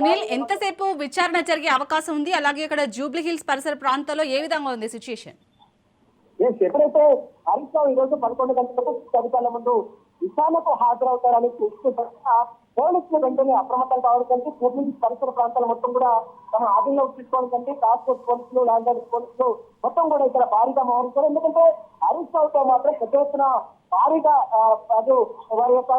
సునీల్ ఎంతసేపు విచారణ జరిగే అవకాశం ఉంది? అలాగే ఇక్కడ జూబ్లీ హిల్స్ పరిసర ప్రాంతాల్లో ఏ విధంగా ఉంది సిచ్యుయేషన్? ఎప్పుడైతే హరీష్ రావు ఈ రోజు పదకొండు గంటలకు అధికారుల ముందు విచారణకు హాజరవుతారని చూసుకుంటా పోలీసులు వెంటనే అప్రమత్తం కావడం కంటే పూర్తి పరిసర ప్రాంతాలు మొత్తం కూడా తమ ఆధీనంలోకి తీసుకోవడం కంటే టాస్క్ ఫోర్స్ పోలీసులు ల్యాండ్ ఆర్డర్ పోలీసులు మొత్తం కూడా ఇక్కడ భారీగా మారుతారు ఎందుకంటే హరీష్ రావుతో మాత్రం పెద్ద ఎత్తున భారీగా అది అటు వారి యొక్క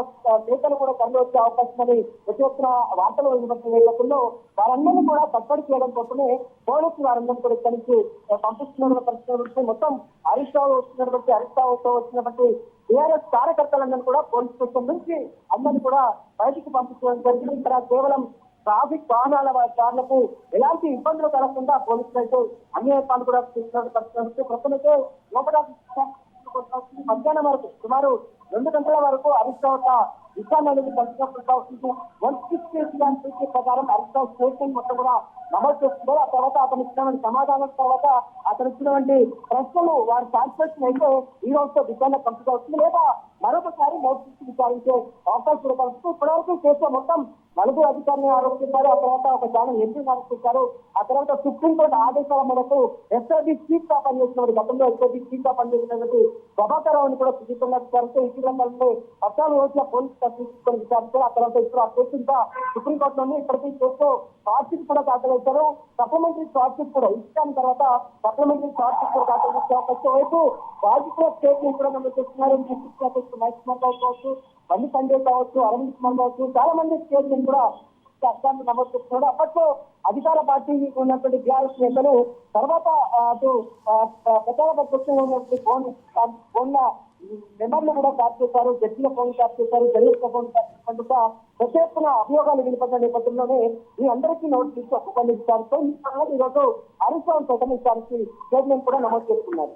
నేతలు కూడా తరలి వచ్చే అవకాశం అని పెద్ద ఎత్తున వార్తలు వినబడుతున్న నేపథ్యంలో వారందరినీ కూడా కట్టడి చేయడం కోసమే పోలీసులు వారందరినీ కూడా ఇక్కడి నుంచి ఆ, పంపిస్తున్న పరిస్థితి మొత్తం హరీష్ రావు వచ్చినటువంటి హరీష్ రావుతో వచ్చినటువంటి టీఆర్ఎస్ కార్యకర్తలందరినీ కూడా పోలీస్ స్టేషన్ నుంచి అందరినీ కూడా బయటికి పంపించడం జరిగింది. ఇక్కడ కేవలం ట్రాఫిక్ వాహనాల కార్లకు ఎలాంటి ఇబ్బందులు కలగకుండా పోలీసులు అయితే అన్ని ఏర్పాట్లు కూడా చేస్తున్న ప్రస్తుతమైతే లోపల మధ్యాహ్నం వరకు సుమారు రెండు గంటల వరకు హరీష్ రావు యొక్క విచారణ అనేది కలిసినప్పుడు వన్ సిక్స్టీ ప్రకారం హరీష్ స్టేట్మెంట్ మొత్తం కూడా నమోదు చేస్తున్నారు ఆ తర్వాత అతను ఇచ్చినటువంటి సమాధానం తర్వాత అతను ఇచ్చినటువంటి ప్రశ్నలు వారి సాటిస్ఫాక్షన్ అయితే ఈ రోజుతో విచారణ కంప్లీట్ అవుతుంది లేదా మరొకసారి నోటీస్ విచారించే అవకాశం కూడా కలుగుతుంది ఇప్పటివరకు చేసే మొత్తం నలుగురు అధికారులను ఆరోపించారు. ఆ తర్వాత ఒక ఛానల్ ఎంపీ ఆరోపించారు ఆ తర్వాత సుప్రీంకోర్టు ఆదేశాల మేరకు ఎస్ఐబి చీఫ్గా పనిచేసినటువంటి గతంలో ఎస్ఐబి చీఫ్గా పనిచేసినటువంటి ప్రభాకర్ రావుని కూడా సుదీపంగా విచారిస్తే ఇటీవల కాలంలో పద్నాలుగు రోజుల పోలీస్ కస్టడీ తీసుకొని విచారిస్తారు ఆ ఇప్పుడు ఆ కేసు ఇంకా సుప్రీంకోర్టులోని ఇప్పటికీ కేసులో చార్జ్షీట్ కూడా దాఖలు చేశారు సప్లిమెంటరీ చార్జ్షీట్ కూడా ఇచ్చిన తర్వాత సప్లిమెంటరీ చార్జ్షీట్ కూడా దాఖలు చేసే అవకాశం వైపు వాళ్ళు కూడా స్టేట్మెంట్ కూడా మనం చూస్తున్నారు మహేష్ కుమార్ రావు కావచ్చు బండి సంజయ్ కావచ్చు అరవింద్ కుమార్ కావచ్చు చాలా మంది స్టేట్మెంట్ కూడా చట్టాన్ని నమోదు అప్పట్లో అధికార పార్టీ ఉన్నటువంటి బీఆర్ఎస్ నేతలు తర్వాత అటు ప్రచార పక్షంలో ఉన్నటువంటి ఫోన్ ఫోన్ల మెంబర్లు కూడా ట్యాప్ చేశారు. జడ్జీల ఫోన్ ట్యాప్ చేశారు. జర్నలిస్ట్ల ఫోన్ ట్యాప్ చేసినట్టుగా పెద్ద ఎత్తున అభియోగాలు వినిపడిన నేపథ్యంలోనే ఈ అందరికీ నోటీసు ఇచ్చి ఒక్కొక్కరిని ఈ సంగతి ఈరోజు హరీష్ రావు ప్రకటన స్టేట్మెంట్ కూడా నమోదు చేసుకున్నారు.